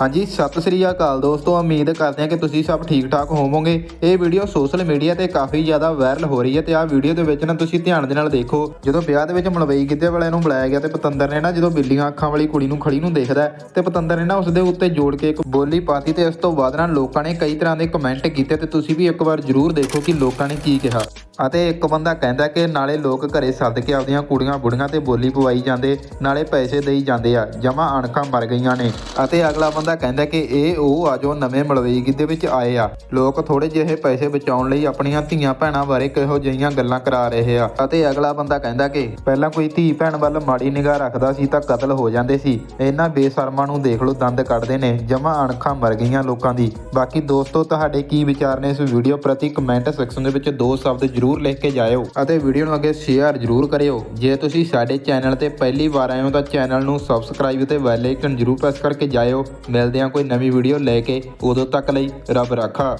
ਹਾਂਜੀ ਸਤਿ ਸ੍ਰੀ ਅਕਾਲ ਦੋਸਤੋ ਉਮੀਦ ਕਰਦੇ ਹਾਂ ਕਿ ਤੁਸੀਂ ਸਭ ਠੀਕ ਠਾਕ ਹੋਵੋਗੇ। ਇਹ ਵੀਡੀਓ ਸੋਸ਼ਲ ਮੀਡੀਆ ਤੇ ਕਾਫੀ ਜ਼ਿਆਦਾ ਵਾਇਰਲ ਹੋ ਰਹੀ ਹੈ ਤੇ ਆਹ ਵੀਡੀਓ ਦੇ ਵਿੱਚ ਨਾ ਤੁਸੀਂ ਧਿਆਨ ਦੇ ਨਾਲ ਦੇਖੋ ਜਦੋਂ ਵਿਆਹ ਦੇ ਵਿੱਚ ਮਲਵਈ ਗਿੱਧੇ ਵਾਲਿਆਂ ਨੂੰ ਬੁਲਾਇਆ ਗਿਆ ਤੇ ਪਤੰਦਰ ਨੇ ਨਾ ਜਦੋਂ ਬਿੱਲੀਆਂ ਅੱਖਾਂ ਵਾਲੀ ਕੁੜੀ ਨੂੰ ਖੜੀ ਨੂੰ ਦੇਖਦਾ ਹੈ, ਤੇ ਪਤੰਦਰ ਨੇ ਨਾ ਉਸ ਦੇ ਉੱਤੇ ਜੋੜ ਕੇ ਇੱਕ ਬੋਲੀ ਪਾਤੀ ਤੇ ਇਸ ਤੋਂ ਬਾਅਦ ਨਾ ਲੋਕਾਂ ਨੇ ਕਈ ਤਰ੍ਹਾਂ ਦੇ ਕਮੈਂਟ ਕੀਤੇ ਤੇ ਤੁਸੀਂ ਵੀ ਇੱਕ ਵਾਰ ਜ਼ਰੂਰ ਦੇਖੋ ਕਿ ਲੋਕਾਂ ਨੇ ਕੀ ਕਿਹਾ। ਅਤੇ ਇੱਕ ਬੰਦਾ ਕਹਿੰਦਾ ਕਿ ਨਾਲੇ ਲੋਕ ਘਰੇ ਸੱਦ ਕੇ ਆਪਦੀਆਂ ਕੁੜੀਆਂ ਬੁੜੀਆਂ ਤੇ ਬੋਲੀ ਪਵਾਈ ਜਾਂਦੇ, ਨਾਲੇ ਪੈਸੇ ਦੇਈ ਜਾਂਦੇ ਆ, ਜਮਾ ਅਣਖਾਂ ਮਰ ਗਈਆਂ ਨੇ। ਅਤੇ ਅਗਲਾ ਬੰਦਾ ਕਹਿੰਦਾ ਕਿ ਇਹ ਉਹ ਆ ਜੋ ਨਵੇਂ ਮਲਵਈ ਗਿੱਧੇ ਵਿੱਚ ਆਏ ਆ। ਲੋਕ ਥੋੜੇ ਜਿਹੇ ਪੈਸੇ ਬਚਾਉਣ ਲਈ ਆਪਣੀਆਂ ਧੀਆਂ ਭੈਣਾਂ ਬਾਰੇ ਕਿਹੋ ਜਿਹੀਆਂ ਗੱਲਾਂ ਕਰਾ ਰਹੇ ਆ। ਅਤੇ ਅਗਲਾ ਬੰਦਾ ਕਹਿੰਦਾ ਕਿ ਪਹਿਲਾਂ ਕੋਈ ਧੀ ਭੈਣ ਵੱਲ ਮਾੜੀ ਨਿਗਾਹ ਰੱਖਦਾ ਸੀ ਤਾਂ ਕਤਲ ਹੋ ਜਾਂਦੇ ਸੀ। ਇਹਨਾਂ ਬੇਸ਼ਰਮਾਂ ਨੂੰ ਦੇਖ ਲਓ, ਦੰਦ ਕੱਢਦੇ ਨੇ, ਜਮਾ ਅਣਖਾਂ ਮਰ ਗਈਆਂ ਲੋਕਾਂ ਦੀ। ਬਾਕੀ ਦੋਸਤੋ, ਤੁਹਾਡੇ ਕੀ ਵਿਚਾਰ ਨੇ ਇਸ ਵੀਡੀਓ ਪ੍ਰਤੀ ਕਮੈਂਟ ਸੈਕਸ਼ਨ ਦੇ ਵਿੱਚ ਦੋ ਸ਼ਬਦ ਜਰੂਰ ਲਿਖ ਕੇ ਜਾਇਓ ਅਤੇ ਵੀਡੀਓ ਨੂੰ ਅੱਗੇ ਸ਼ੇਅਰ ਜਰੂਰ ਕਰਿਓ। ਜੇ ਤੁਸੀਂ ਸਾਡੇ ਚੈਨਲ ਤੇ ਪਹਿਲੀ ਵਾਰ ਆਏ ਹੋ ਤਾਂ ਚੈਨਲ ਨੂੰ ਸਬਸਕ੍ਰਾਈਬ ਤੇ ਬੈਲ ਆਈਕਨ ਜਰੂਰ ਪ੍ਰੈਸ ਕਰਕੇ ਜਾਇਓ। ਮਿਲਦੇ ਹਾਂ ਕੋਈ ਨਵੀਂ ਵੀਡੀਓ ਲੈ ਕੇ। ਉਦੋਂ ਤੱਕ ਲਈ ਰੱਬ ਰਾਖਾ।